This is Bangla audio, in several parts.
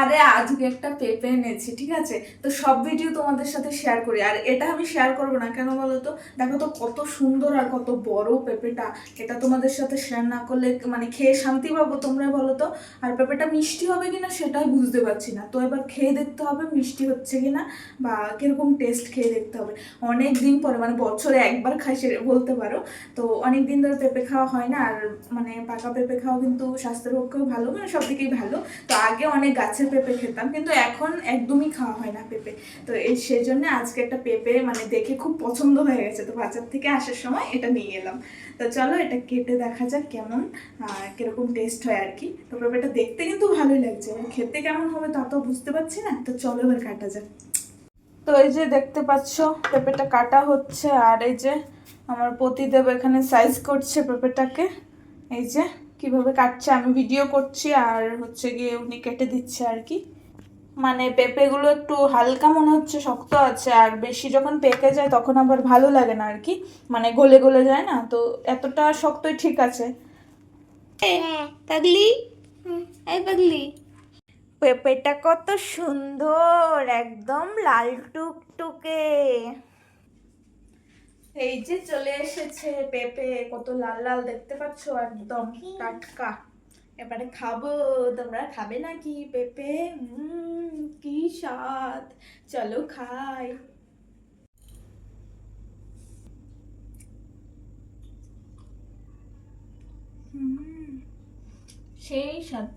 আরে আজকে একটা পেঁপে এনেছি, ঠিক আছে? তো সব ভিডিও তোমাদের সাথে শেয়ার করি। আর এটা আমি শেয়ার করব না, কেন বলো তো দেখো তো কত সুন্দর আর কত বড় পেঁপেটা। এটা তোমাদের সাথে শেয়ার না করলে মানে খেয়ে শান্তি পাবো তোমরা বলো তো আর পেঁপেটা মিষ্টি হবে কিনা সেটাই বুঝতে পারছি না। তো এবার খেয়ে দেখতে হবে মিষ্টি হচ্ছে কিনা বা কীরকম টেস্ট খেয়ে দেখতে হবে। অনেক দিন পরে মানে বছরে একবার খাই সে বলতে পারো। তো অনেক দিন ধরে পেঁপে খাওয়া হয় না। আর মানে পাকা পেঁপে খাওয়া কিন্তু স্বাস্থ্যের পক্ষেও ভালো মানে সব দিকেই ভালো। তো আগে অনেক গাছের পেঁপে খেতাম, কিন্তু এখন একদমই খাওয়া হয় না পেঁপে। তো এই সেই জন্য আজকে একটা পেঁপে মানে দেখে খুব পছন্দ হয়ে গেছে, তো বাজার থেকে আসার সময় এটা নিয়ে এলাম। তো চলো এটা কেটে দেখা যাক কেমন কীরকম টেস্ট হয় আর কি। তো পেঁপেটা দেখতে কিন্তু ভালোই লাগছে এবার খেতে কেমন হবে তা তো বুঝতে পারছি না, তো চলো এবার কাটা যাক। তো এই যে দেখতে পাচ্ছ, পেঁপেটা কাটা হচ্ছে, আর এই যে আমার পতিদেব এখানে সাইজ করছে পেঁপেটাকে, এই যে। কীভাবে কাটছে আমি ভিডিও করছি আর হচ্ছে গিয়ে উনি কেটে দিচ্ছে আর কি। মানে পেঁপেগুলো একটু হালকা মনে হচ্ছে শক্ত আছে আর বেশি যখন পেকে যায় তখন আবার ভালো লাগে না আর কি। মানে গলে গলে যায় না তো এতটা শক্তই ঠিক আছে। পাগলি? এই পাগলি। পেঁপেটা কত সুন্দর একদম লাল টুকটুকে। এই যে চলে এসেছে পেঁপে কত লাল লাল দেখতে পাচ্ছ? একদম টাটকা। এবারে খাব। তোমরা খাবে নাকি পেঁপে? কি স্বাদ। চলো খাই। সেই স্বাদ।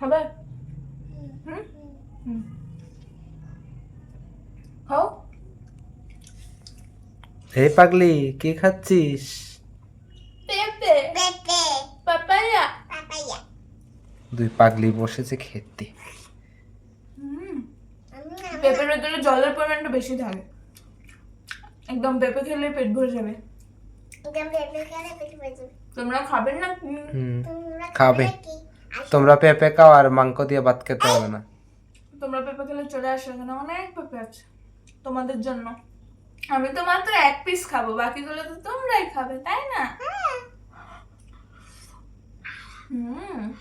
হুম। হুম? খাও হে পাগলি কি খাচ্ছিস? পেঁপে। Pepe, papaya. papaya. দুই পাগলি বসেছে খেতে। হুম। পেঁপের ভেতরে জলের পরিমাণটা বেশি থাকে। একদম পেঁপে খেলে পেট ভরে যাবে. তোমরা খাবে না? খাবে। তোমরা পেঁপে খাও আর মাংস দিয়ে ভাত খেতে হবে না। তোমরা পেঁপে খেলে চলে আসো এখানে অনেক পেঁপে আছে তোমাদের জন্য। আমি তো মাত্র এক পিস খাব বাকিগুলো তো তোমরাই খাবে তাই না? হুম।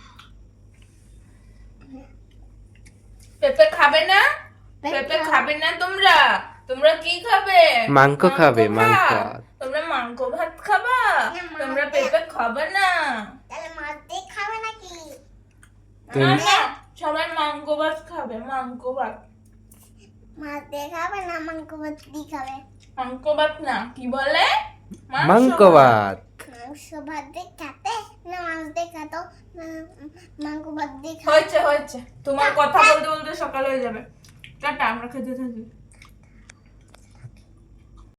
পেঁপে খাবে না? পেঁপে খাবে। না তোমরা? তোমরা কি খাবে? মাংস খাবে, মাংস। তোমরা মাংস ভাত খাবা? তোমরা পেঁপে খাবে না? Dalam mati kawan lagi. তুমি- না, না, সবাই মাংস ভাত খাবে ভাত। না কি বলে? মাংক ভাত। মাংস ভাত না মাংস দি খেতো মাংক ভাত দি তোমার কথা বলতে বলতে সকাল হয়ে যাবে। টাটা আমরা খেতে থাকি।